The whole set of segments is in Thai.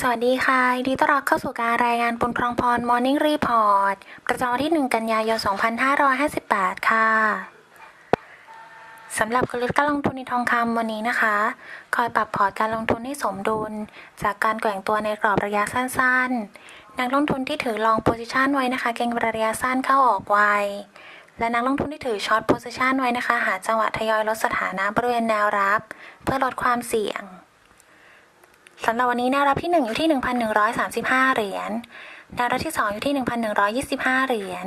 สวัสดีค่ะดีต้อนรับเข้าสู่การรายงานปุณพรองพร Morning Report ประจำวันที่ 1 กันยายน 2558 ค่ะ สำหรับกลยุทธ์การลงทุนในทองคำวันนี้นะคะ คอยปรับพอร์ตการลงทุนให้สมดุล จากการแกว่งตัวในกรอบระยะสั้นๆ นักลงทุนที่ถือลองโพซิชันไว้นะคะ เก็งระยะสั้นเข้าออกไว และนักลงทุนที่ถือช็อตโพซิชันไว้นะคะ หาจังหวะทยอยลดสถานะบริเวณแนวรับ เพื่อลดความเสี่ยง สำหรับวันนี้แนวรับที่ 1 อยู่ที่ 1,135 เหรียญ แนวรับที่ 2 อยู่ที่ 1,125 เหรียญ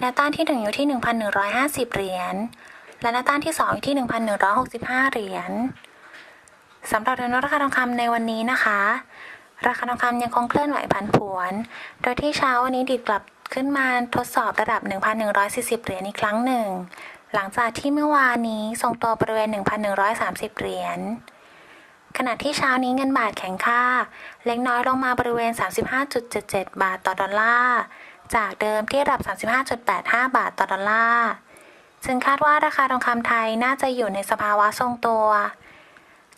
แนวต้านที่ 1 อยู่ที่ 1,150 เหรียญ และแนวต้านที่ 2 อยู่ที่ 1,165 เหรียญสำหรับแนวราคาทองคำในวันนี้นะคะ ราคาทองคำยังคงเคลื่อนไหวผันผวน โดยที่เช้าวันนี้ดิดกลับขึ้นมาทดสอบระดับ 1,140 เหรียญอีกครั้งหนึ่ง หลังจากที่เมื่อวานนี้ทรงตัวบริเวณ 1,130 เหรียญ ขณะที่เช้านี้เงินบาทแข็งค่า เล็กน้อยลงมาบริเวณ 35.77 บาทต่อดอลลาร์ จากเดิมที่ระดับ 35.85 บาทต่อดอลลาร์ซึ่งคาดว่าราคาทองคำไทยน่าจะอยู่ในสภาวะทรงตัว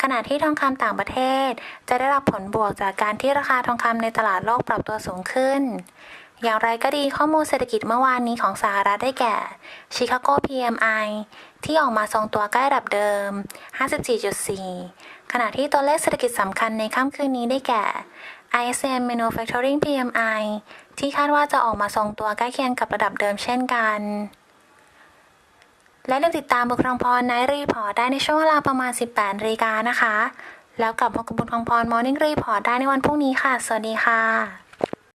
ขณะที่ทองคำต่างประเทศ จะได้รับผลบวกจากการที่ราคาทองคำในตลาดโลกปรับตัวสูงขึ้น อย่างไรก็ดีข้อมูลเศรษฐกิจเมื่อวานนี้ของสหรัฐได้แก่ ชิคาโก PMI ที่ออกมาทรงตัวใกล้ระดับเดิม 54.4 ขณะที่ตัวเลขเศรษฐกิจสำคัญในค่ำคืนนี้ได้แก่ ISM Manufacturing PMI ที่คาดว่าจะออกมาทรงตัวใกล้เคียงกับระดับเดิมเช่นกัน และอย่าลืมติดตามบุคลองพรในรีพอร์ตได้ในช่วงเวลาประมาณ 18นาฬิกานะคะ แล้วกลับพบกับบุคลองพร Morning Report ได้ในวันพรุ่งนี้ค่ะ สวัสดีค่ะ